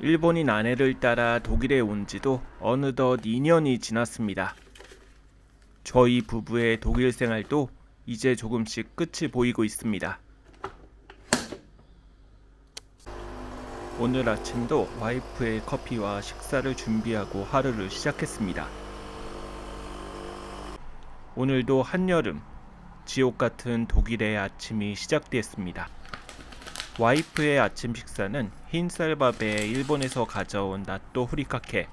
일본인 아내를 따라 독일에 온 지도 어느덧 2년이 지났습니다. 저희 부부의 독일 생활도 이제 조금씩 끝이 보이고 있습니다. 오늘 아침도 와이프의 커피와 식사를 준비하고 하루를 시작했습니다. 오늘도 한여름, 지옥 같은 독일의 아침이 시작되었습니다. 와이프의 아침 식사는 흰 쌀밥에 일본에서 가져온 나또 후리카케.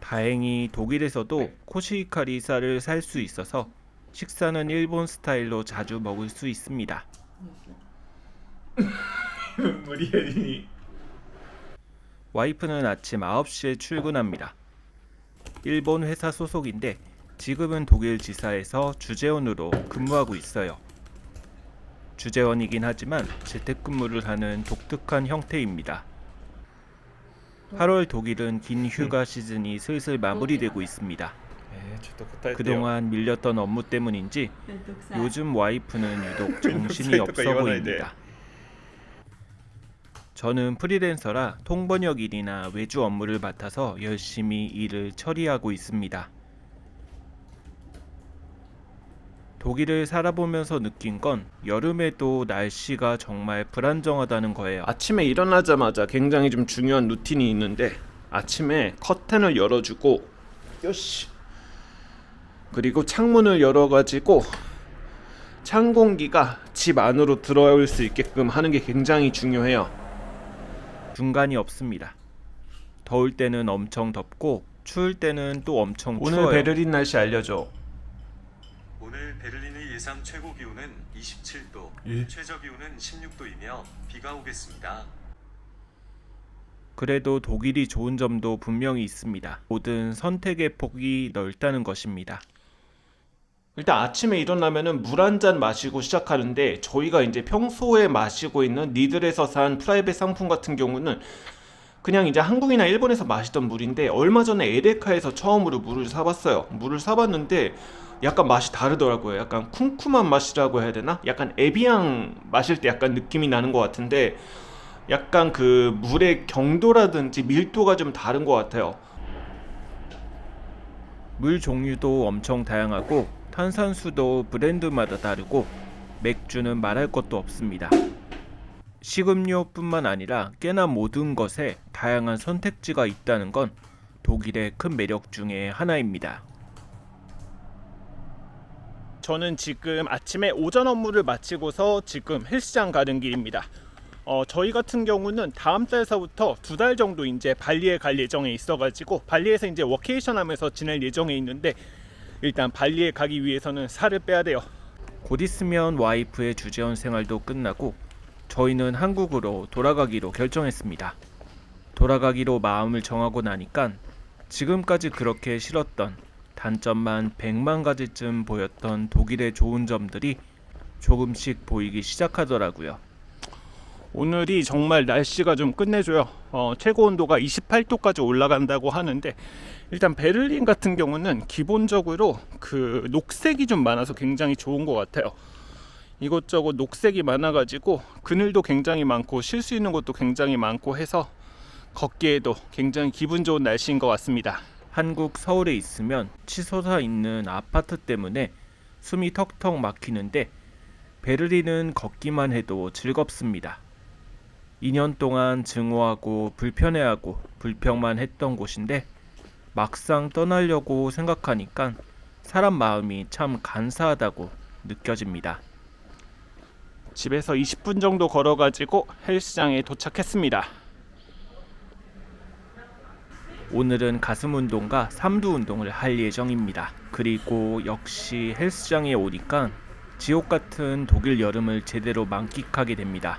다행히 독일에서도 코시히카리 쌀을 살수 있어서 식사는 일본 스타일로 자주 먹을 수 있습니다. 무리해리니 와이프는 아침 9시에 출근합니다. 일본 회사 소속인데 지금은 독일 지사에서 주재원으로 근무하고 있어요. 주재원이긴 하지만 재택근무를 하는 독특한 형태입니다. 8월 독일은 긴 휴가 시즌이 슬슬 마무리되고 있습니다. 그때 그동안 밀렸던 업무 때문인지 요즘 와이프는 유독 정신이 없어 보입니다. 저는 프리랜서라 통번역 일이나 외주 업무를 맡아서 열심히 일을 처리하고 있습니다. 독일을 살아보면서 느낀 건 여름에도 날씨가 정말 불안정하다는 거예요. 아침에 일어나자마자 굉장히 좀 중요한 루틴이 있는데 아침에 커튼을 열어주고 요시 그리고 창문을 열어가지고 찬 공기가 집 안으로 들어올 수 있게끔 하는 게 굉장히 중요해요. 중간이 없습니다. 더울 때는 엄청 덥고 추울 때는 또 엄청 오늘 추워요. 베를린 날씨 알려줘. 오늘 베를린의 예상 최고 기온은 27도, 예? 최저 기온은 16도이며 비가 오겠습니다. 그래도 독일이 좋은 점도 분명히 있습니다. 모든 선택의 폭이 넓다는 것입니다. 일단 아침에 일어나면은 물 한 잔 마시고 시작하는데 저희가 이제 평소에 마시고 있는 니들에서 산 프라이빗 상품 같은 경우는 그냥 이제 한국이나 일본에서 마시던 물인데 얼마 전에 에데카에서 처음으로 물을 사봤어요. 물을 사봤는데 약간 맛이 다르더라고요. 약간 쿰쿰한 맛이라고 해야 되나? 약간 에비앙 마실 때 약간 느낌이 나는 것 같은데 약간 그 물의 경도라든지 밀도가 좀 다른 것 같아요. 물 종류도 엄청 다양하고 탄산수도 브랜드마다 다르고 맥주는 말할 것도 없습니다. 식음료뿐만 아니라 꽤나 모든 것에 다양한 선택지가 있다는 건 독일의 큰 매력 중에 하나입니다. 저는 지금 아침에 오전 업무를 마치고서 지금 헬스장 가는 길입니다. 어, 저희 같은 경우는 다음 달서부터 두 달 정도 이제 발리에 갈 예정에 있어가지고 발리에서 이제 워케이션 하면서 지낼 예정에 있는데 일단 발리에 가기 위해서는 살을 빼야 돼요. 곧 있으면 와이프의 주재원 생활도 끝나고 저희는 한국으로 돌아가기로 결정했습니다. 돌아가기로 마음을 정하고 나니까 지금까지 그렇게 싫었던 단점만 100만 가지쯤 보였던 독일의 좋은 점들이 조금씩 보이기 시작하더라고요. 오늘이 정말 날씨가 좀 끝내줘요. 어, 최고 온도가 28도까지 올라간다고 하는데 일단 베를린 같은 경우는 기본적으로 그 녹색이 좀 많아서 굉장히 좋은 것 같아요. 이것저것 녹색이 많아가지고 그늘도 굉장히 많고 쉴 수 있는 곳도 굉장히 많고 해서 걷기에도 굉장히 기분 좋은 날씨인 것 같습니다. 한국 서울에 있으면 치솟아 있는 아파트 때문에 숨이 턱턱 막히는데 베를린은 걷기만 해도 즐겁습니다. 2년 동안 증오하고 불편해하고 불평만 했던 곳인데 막상 떠나려고 생각하니까 사람 마음이 참 간사하다고 느껴집니다. 집에서 20분 정도 걸어가지고 헬스장에 도착했습니다. 오늘은 가슴 운동과 삼두 운동을 할 예정입니다. 그리고 역시 헬스장에 오니까 지옥 같은 독일 여름을 제대로 만끽하게 됩니다.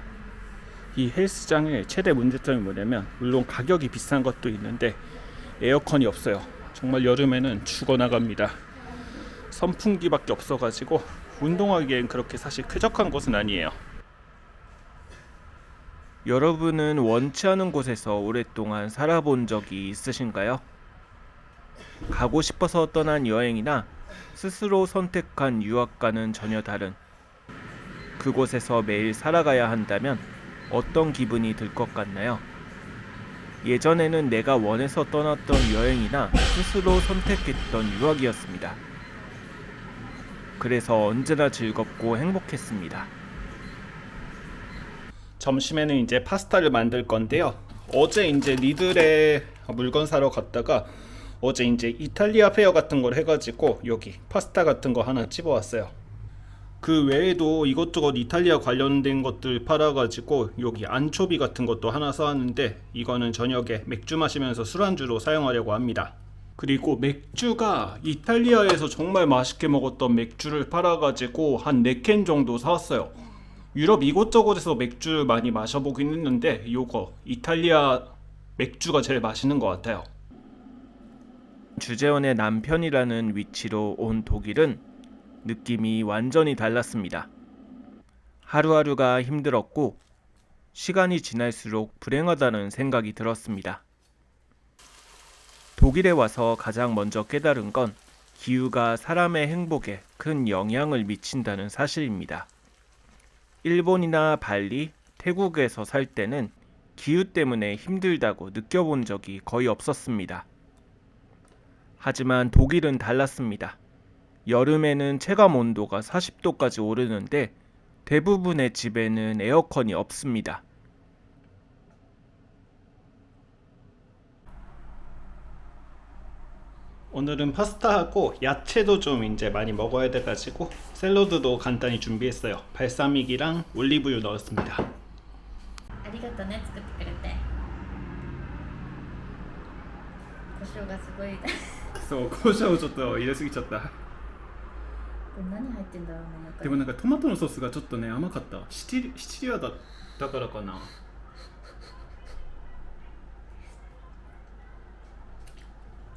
이 헬스장의 최대 문제점이 뭐냐면 물론 가격이 비싼 것도 있는데 에어컨이 없어요. 정말 여름에는 죽어 나갑니다. 선풍기밖에 없어가지고 운동하기엔 그렇게 사실 쾌적한 곳은 아니에요. 여러분은 원치 않은 곳에서 오랫동안 살아본 적이 있으신가요? 가고 싶어서 떠난 여행이나 스스로 선택한 유학과는 전혀 다른 그곳에서 매일 살아가야 한다면 어떤 기분이 들 것 같나요? 예전에는 내가 원해서 떠났던 여행이나 스스로 선택했던 유학이었습니다. 그래서 언제나 즐겁고 행복했습니다. 점심에는 이제 파스타를 만들 건데요. 어제 이제 리들에 물건 사러 갔다가 어제 이제 이탈리아 페어 같은 걸 해가지고 여기 파스타 같은 거 하나 집어왔어요. 그 외에도 이것저것 이탈리아 관련된 것들 팔아가지고 여기 안초비 같은 것도 하나 사왔는데 이거는 저녁에 맥주 마시면서 술안주로 사용하려고 합니다. 그리고 맥주가 이탈리아에서 정말 맛있게 먹었던 맥주를 팔아가지고 한 4캔 정도 사왔어요. 유럽 이곳저곳에서 맥주 많이 마셔보긴 했는데 요거 이탈리아 맥주가 제일 맛있는 것 같아요. 주재원의 남편이라는 위치로 온 독일은 느낌이 완전히 달랐습니다. 하루하루가 힘들었고 시간이 지날수록 불행하다는 생각이 들었습니다. 독일에 와서 가장 먼저 깨달은 건 기후가 사람의 행복에 큰 영향을 미친다는 사실입니다. 일본이나 발리, 태국에서 살 때는 기후 때문에 힘들다고 느껴본 적이 거의 없었습니다. 하지만 독일은 달랐습니다. 여름에는 체감 온도가 40도까지 오르는데 대부분의 집에는 에어컨이 없습니다. 오늘은 파스타하고 야채도 좀 이제 많이 먹어야 돼가지고 샐러드도 간단히 준비했어요. 발사믹이랑 올리브유 넣었습니다. ありがとね作ってくれて胡椒がすごいこそう、胡椒をちょっと入れすぎちゃった。れ何入ってんだろうね中にでもなんかトマトのソースがちょっとね甘かった。シチリシチリアだったからかな。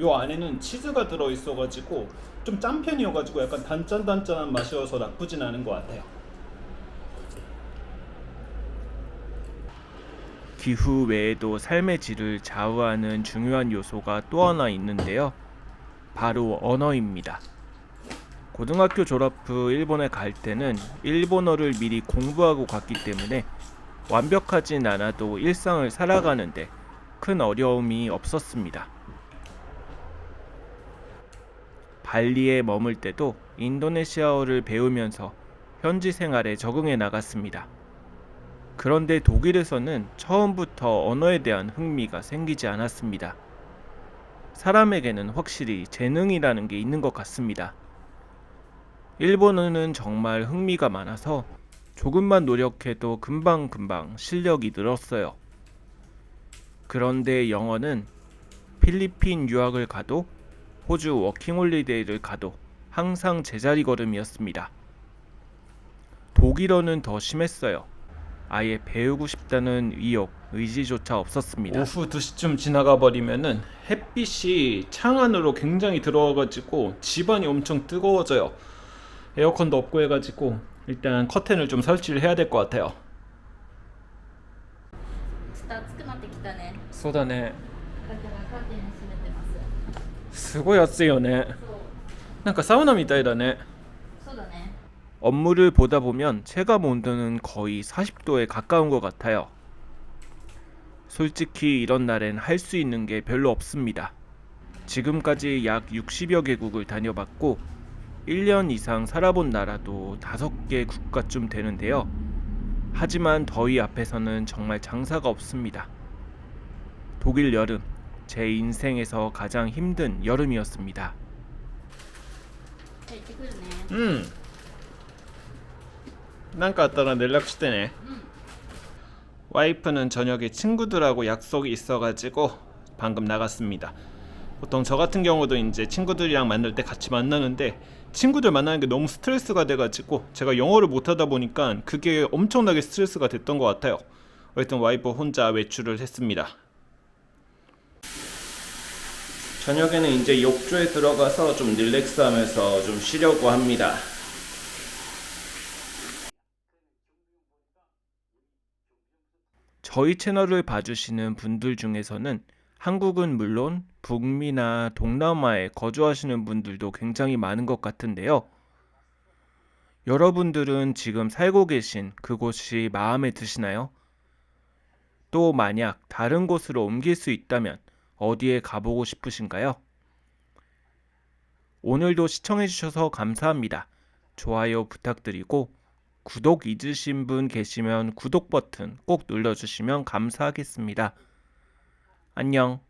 요 안에는 치즈가 들어 있어가지고 좀 짠 편이어가지고 약간 단짠단짠한 맛이어서 나쁘진 않은 것 같아요. 기후 외에도 삶의 질을 좌우하는 중요한 요소가 또 하나 있는데요. 바로 언어입니다. 고등학교 졸업 후 일본에 갈 때는 일본어를 미리 공부하고 갔기 때문에 완벽하진 않아도 일상을 살아가는데 큰 어려움이 없었습니다. 발리에 머물 때도 인도네시아어를 배우면서 현지 생활에 적응해 나갔습니다. 그런데 독일에서는 처음부터 언어에 대한 흥미가 생기지 않았습니다. 사람에게는 확실히 재능이라는 게 있는 것 같습니다. 일본어는 정말 흥미가 많아서 조금만 노력해도 금방금방 실력이 늘었어요. 그런데 영어는 필리핀 유학을 가도 호주 워킹홀리데이를 가도 항상 제자리 걸음이었습니다. 독일어는 더 심했어요. 아예 배우고 싶다는 의욕, 의지조차 없었습니다. 오후 2시쯤 지나가 버리면은 햇빛이 창 안으로 굉장히 들어와가지고 집안이 엄청 뜨거워져요. 에어컨도 없고 해가지고 일단 커튼을 좀 설치를 해야 될 것 같아요. ちょっと暑くなってきたねそうだね。 すすごい暑いよね。そうなんかサウナみたいだね。そうだね 업무를 보다 보면 체감 온도는 거의 40도에 가까운 것 같아요. 솔직히 이런 날엔 할 수 있는 게 별로 없습니다. 지금까지 약 60여 개국을 다녀봤고 1년 이상 살아본 나라도 5개 국가쯤 되는데요. 하지만 더위 앞에서는 정말 장사가 없습니다. 독일 여름, 제 인생에서 가장 힘든 여름이었습니다. じゃあ行ってくるねうん。なんかあったら連絡してね。 와이프는 저녁에 친구들하고 약속이 있어가지고 방금 나갔습니다. 보통 저 같은 경우도 이제 친구들이랑 만날 때 같이 만나는데 친구들 만나는 게 너무 스트레스가 돼가지고 제가 영어를 못하다 보니까 그게 엄청나게 스트레스가 됐던 것 같아요. 어쨌든 와이프 혼자 외출을 했습니다. 저녁에는 이제 욕조에 들어가서 좀 릴렉스 하면서 좀 쉬려고 합니다. 저희 채널을 봐주시는 분들 중에서는 한국은 물론 북미나 동남아에 거주하시는 분들도 굉장히 많은 것 같은데요. 여러분들은 지금 살고 계신 그곳이 마음에 드시나요? 또 만약 다른 곳으로 옮길 수 있다면 어디에 가보고 싶으신가요? 오늘도 시청해주셔서 감사합니다. 좋아요 부탁드리고 구독 잊으신 분 계시면 구독 버튼 꼭 눌러주시면 감사하겠습니다. 안녕.